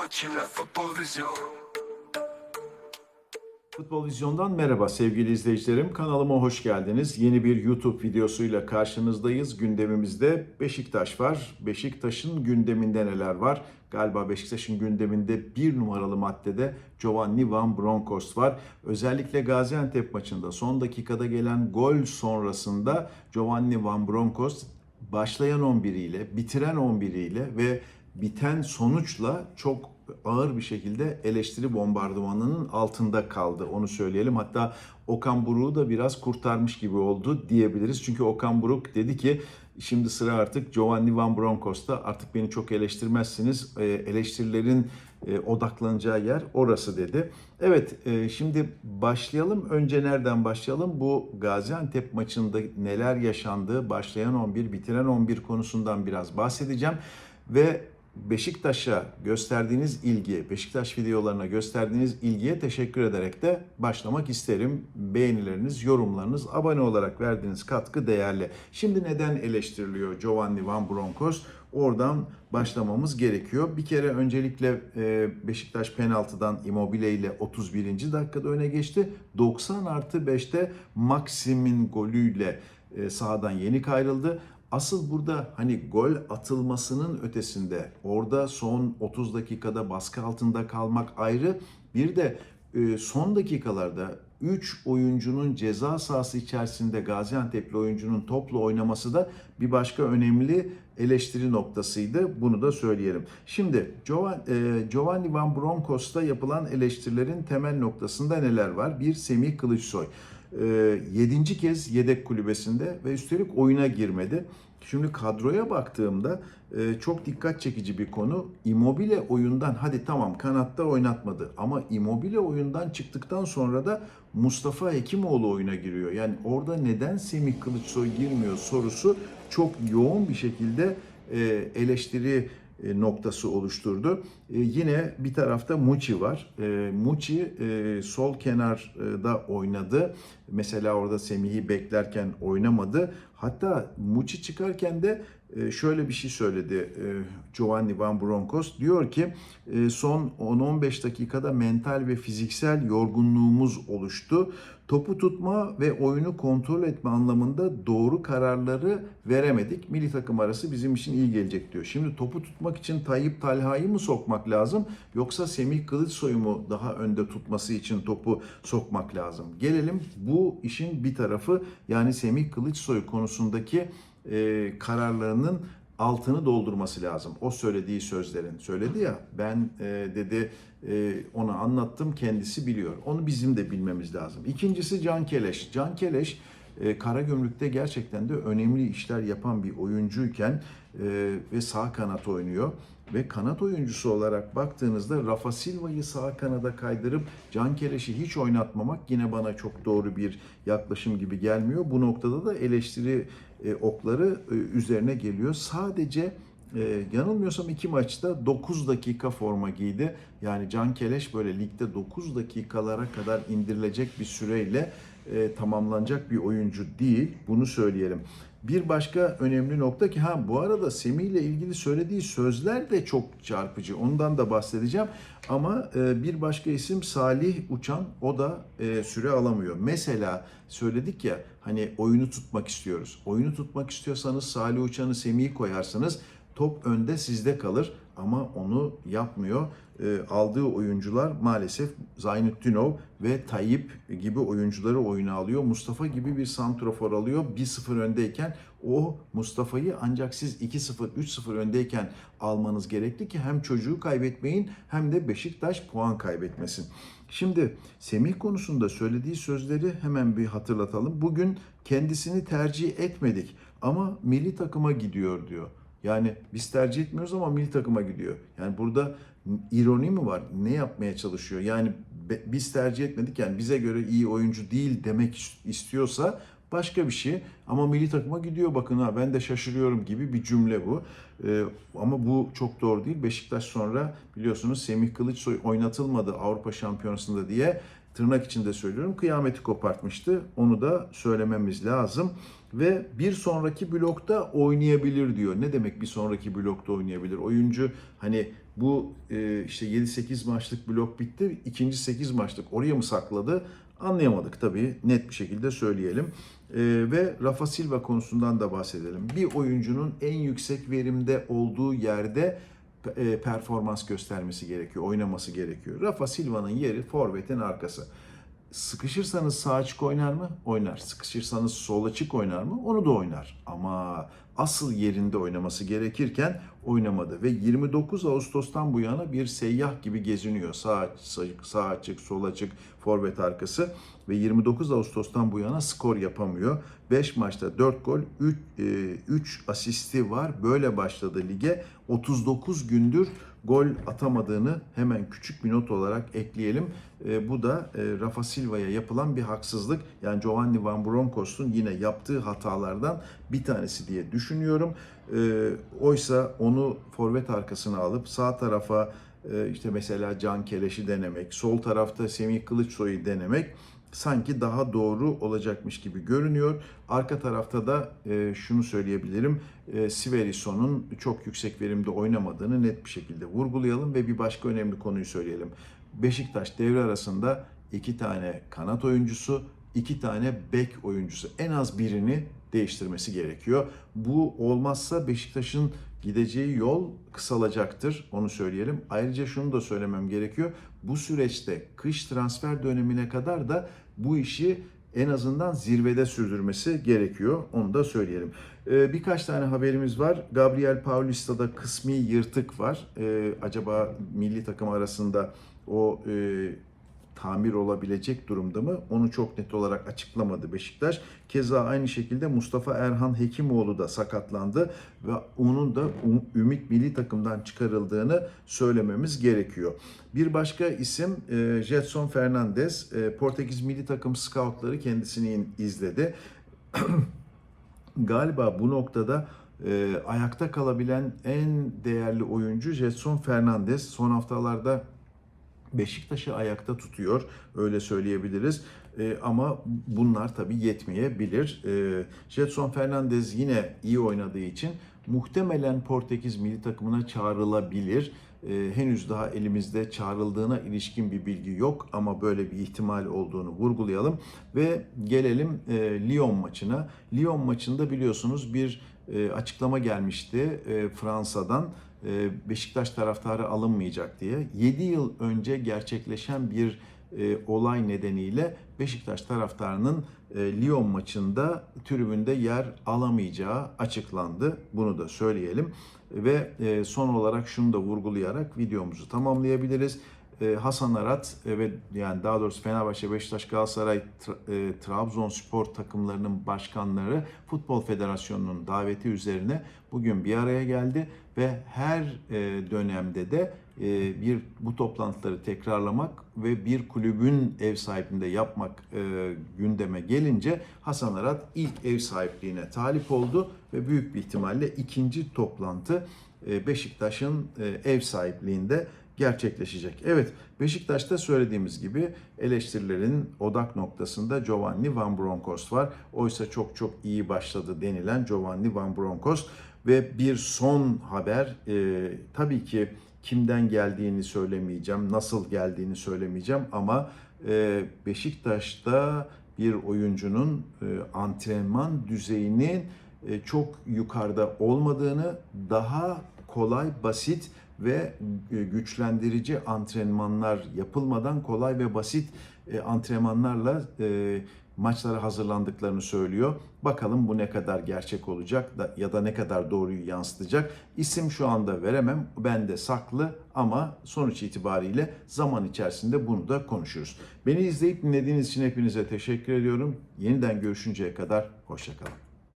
Altında maç ile futbol vizyon Futbol Vizyon'dan merhaba sevgili izleyicilerim. Kanalıma hoş geldiniz. Yeni bir YouTube videosuyla karşınızdayız. Gündemimizde Beşiktaş var. Beşiktaş'ın gündeminde neler var? Galiba Beşiktaş'ın gündeminde bir numaralı maddede Giovanni Van Bronckhorst var. Özellikle Gaziantep maçında son dakikada gelen gol sonrasında Giovanni Van Bronckhorst başlayan 11 ile, bitiren 11 ile ve biten sonuçla çok ağır bir şekilde eleştiri bombardımanının altında kaldı. Onu söyleyelim. Hatta Okan Buruk'u da biraz kurtarmış gibi oldu diyebiliriz. Çünkü Okan Buruk dedi ki şimdi sıra artık Giovanni Van Bronckhorst'ta artık beni çok eleştirmezsiniz. E, Eleştirilerin e, odaklanacağı yer orası dedi. Evet e, şimdi başlayalım. Önce nereden başlayalım? Bu Gaziantep maçında neler yaşandığı, başlayan 11, bitiren 11 konusundan biraz bahsedeceğim. Ve Beşiktaş'a gösterdiğiniz ilgi, Beşiktaş videolarına gösterdiğiniz ilgiye teşekkür ederek de başlamak isterim. Beğenileriniz, yorumlarınız, abone olarak verdiğiniz katkı değerli. Şimdi neden eleştiriliyor Giovanni Van Bronckhorst? Oradan başlamamız gerekiyor. Bir kere öncelikle e, Beşiktaş penaltıdan Immobile ile 31. dakikada öne geçti. 90 artı 5'te Maxim'in golüyle e, sahadan yenik ayrıldı. Asıl burada hani gol atılmasının ötesinde orada son 30 dakikada baskı altında kalmak ayrı. Bir de e, son dakikalarda 3 oyuncunun ceza sahası içerisinde Gaziantep'li oyuncunun topla oynaması da bir başka önemli eleştiri noktasıydı. Bunu da söyleyelim. Şimdi e, Giovanni Van Bronckhorst'a yapılan eleştirilerin temel noktasında neler var? Bir Semih Kılıçsoy. 7. kez yedek kulübesinde ve üstelik oyuna girmedi. Şimdi kadroya baktığımda e, çok dikkat çekici bir konu. Immobile oyundan hadi tamam kanatta oynatmadı ama Immobile oyundan çıktıktan sonra da Mustafa Hekimoğlu oyuna giriyor. Yani orada neden Semih Kılıçsoy girmiyor sorusu çok yoğun bir şekilde e, eleştiri noktası oluşturdu. E, yine bir tarafta Muçi var. E, Muçi e, sol kenarda oynadı. Mesela orada Semih'i beklerken oynamadı. Hatta Muçi çıkarken de e, şöyle bir şey söyledi e, Giovanni Van Bronckhorst. Diyor ki e, son 10-15 dakikada mental ve fiziksel yorgunluğumuz oluştu. Topu tutma ve oyunu kontrol etme anlamında doğru kararları veremedik. Milli takım arası bizim için iyi gelecek diyor. Şimdi topu tutmak için Tayyip Talha'yı mı sokmak lazım yoksa Semih Kılıçsoy'u mu daha önde tutması için topu sokmak lazım? Gelelim bu işin bir tarafı yani Semih Kılıçsoy konusundaki e, kararlarının altını doldurması lazım. O söylediği sözlerin. Söyledi ya ben e, dedi e, ona anlattım kendisi biliyor. Onu bizim de bilmemiz lazım. İkincisi Can Keleş. Can Keleş e, Karagümrük'te gerçekten de önemli işler yapan bir oyuncuyken e, ve sağ kanat oynuyor. Ve kanat oyuncusu olarak baktığınızda Rafa Silva'yı sağ kanada kaydırıp Can Keleş'i hiç oynatmamak yine bana çok doğru bir yaklaşım gibi gelmiyor. Bu noktada da eleştiri e, okları e, üzerine geliyor. Sadece e, yanılmıyorsam iki maçta 9 dakika forma giydi. Yani Can Keleş böyle ligde 9 dakikalara kadar indirilecek bir süreyle e, tamamlanacak bir oyuncu değil. Bunu söyleyelim. Bir başka önemli nokta ki ha bu arada Semih ile ilgili söylediği sözler de çok çarpıcı. Ondan da bahsedeceğim. Ama e, bir başka isim Salih Uçan o da e, süre alamıyor. Mesela söyledik ya hani oyunu tutmak istiyoruz. Oyunu tutmak istiyorsanız Salih Uçan'ı Semih'i koyarsınız. Top önde sizde kalır ama onu yapmıyor. E, aldığı oyuncular maalesef Zaynettinov ve Tayyip gibi oyuncuları oyuna alıyor. Mustafa gibi bir santrofor alıyor. 1-0 öndeyken o Mustafa'yı ancak siz 2-0, 3-0 öndeyken almanız gerekli ki hem çocuğu kaybetmeyin hem de Beşiktaş puan kaybetmesin. Şimdi Semih konusunda söylediği sözleri hemen bir hatırlatalım. Bugün kendisini tercih etmedik ama milli takıma gidiyor diyor. Yani biz tercih etmiyoruz ama milli takıma gidiyor. Yani burada ironi mi var? Ne yapmaya çalışıyor? Yani biz tercih etmedik yani bize göre iyi oyuncu değil demek istiyorsa başka bir şey. Ama milli takıma gidiyor bakın ha ben de şaşırıyorum gibi bir cümle bu. Ee, ama bu çok doğru değil. Beşiktaş sonra biliyorsunuz Semih Kılıçsoy oynatılmadı Avrupa Şampiyonası'nda diye tırnak içinde söylüyorum kıyameti kopartmıştı. Onu da söylememiz lazım. ve bir sonraki blokta oynayabilir diyor. Ne demek bir sonraki blokta oynayabilir? Oyuncu hani bu e, işte 7-8 maçlık blok bitti. ikinci 8 maçlık oraya mı sakladı? Anlayamadık tabii net bir şekilde söyleyelim. E, ve Rafa Silva konusundan da bahsedelim. Bir oyuncunun en yüksek verimde olduğu yerde performans göstermesi gerekiyor, oynaması gerekiyor. Rafa Silva'nın yeri forvetin arkası. Sıkışırsanız sağ açık oynar mı? Oynar. Sıkışırsanız sol açık oynar mı? Onu da oynar. Ama asıl yerinde oynaması gerekirken oynamadı. Ve 29 Ağustos'tan bu yana bir seyyah gibi geziniyor. Sağ, sağ, sağ açık, sol açık, forvet arkası. Ve 29 Ağustos'tan bu yana skor yapamıyor. 5 maçta 4 gol, 3, 3 asisti var. Böyle başladı lige. 39 gündür gol atamadığını hemen küçük bir not olarak ekleyelim. E, bu da e, Rafa Silva'ya yapılan bir haksızlık. Yani Giovanni Van Bronckhorst'un yine yaptığı hatalardan bir tanesi diye düşünüyorum. E, oysa onu forvet arkasına alıp sağ tarafa e, işte mesela Can Keleş'i denemek, sol tarafta Semih Kılıçsoy'u denemek sanki daha doğru olacakmış gibi görünüyor. Arka tarafta da e, şunu söyleyebilirim. E, Siverisson'un çok yüksek verimde oynamadığını net bir şekilde vurgulayalım ve bir başka önemli konuyu söyleyelim. Beşiktaş devre arasında iki tane kanat oyuncusu, iki tane bek oyuncusu en az birini değiştirmesi gerekiyor. Bu olmazsa Beşiktaş'ın gideceği yol kısalacaktır. Onu söyleyelim. Ayrıca şunu da söylemem gerekiyor. Bu süreçte kış transfer dönemine kadar da bu işi en azından zirvede sürdürmesi gerekiyor. Onu da söyleyelim. Ee, birkaç tane haberimiz var. Gabriel Paulista'da kısmi yırtık var. Ee, acaba milli takım arasında o e, tamir olabilecek durumda mı? Onu çok net olarak açıklamadı Beşiktaş. Keza aynı şekilde Mustafa Erhan Hekimoğlu da sakatlandı ve onun da Ümit milli takımdan çıkarıldığını söylememiz gerekiyor. Bir başka isim e, Jetson Fernandez. E, Portekiz milli takım scoutları kendisini izledi. Galiba bu noktada e, ayakta kalabilen en değerli oyuncu Jetson Fernandez. Son haftalarda Beşiktaş'ı ayakta tutuyor öyle söyleyebiliriz. E, ama bunlar tabii yetmeyebilir. E, Jetson Fernandez yine iyi oynadığı için muhtemelen Portekiz milli takımına çağrılabilir. E, henüz daha elimizde çağrıldığına ilişkin bir bilgi yok ama böyle bir ihtimal olduğunu vurgulayalım ve gelelim e, Lyon maçına. Lyon maçında biliyorsunuz bir e, açıklama gelmişti e, Fransa'dan. E, Beşiktaş taraftarı alınmayacak diye 7 yıl önce gerçekleşen bir e, olay nedeniyle Beşiktaş taraftarının e, Lyon maçında tribünde yer alamayacağı açıklandı. Bunu da söyleyelim. Ve son olarak şunu da vurgulayarak videomuzu tamamlayabiliriz. E, Hasan Arat e, ve yani daha doğrusu Fenerbahçe, Beşiktaş, Galatasaray, e, Trabzonspor takımlarının başkanları Futbol Federasyonu'nun daveti üzerine bugün bir araya geldi ve her dönemde de bir bu toplantıları tekrarlamak ve bir kulübün ev sahipliğinde yapmak gündeme gelince Hasan Arat ilk ev sahipliğine talip oldu ve büyük bir ihtimalle ikinci toplantı Beşiktaş'ın ev sahipliğinde gerçekleşecek. Evet Beşiktaş'ta söylediğimiz gibi eleştirilerin odak noktasında Giovanni Van Bronckhorst var. Oysa çok çok iyi başladı denilen Giovanni Van Bronckhorst ve bir son haber e, tabii ki kimden geldiğini söylemeyeceğim, nasıl geldiğini söylemeyeceğim ama e, Beşiktaş'ta bir oyuncunun e, antrenman düzeyinin e, çok yukarıda olmadığını, daha kolay, basit ve e, güçlendirici antrenmanlar yapılmadan kolay ve basit e, antrenmanlarla e, maçlara hazırlandıklarını söylüyor. Bakalım bu ne kadar gerçek olacak da ya da ne kadar doğruyu yansıtacak. İsim şu anda veremem. Bende saklı ama sonuç itibariyle zaman içerisinde bunu da konuşuruz. Beni izleyip dinlediğiniz için hepinize teşekkür ediyorum. Yeniden görüşünceye kadar hoşçakalın.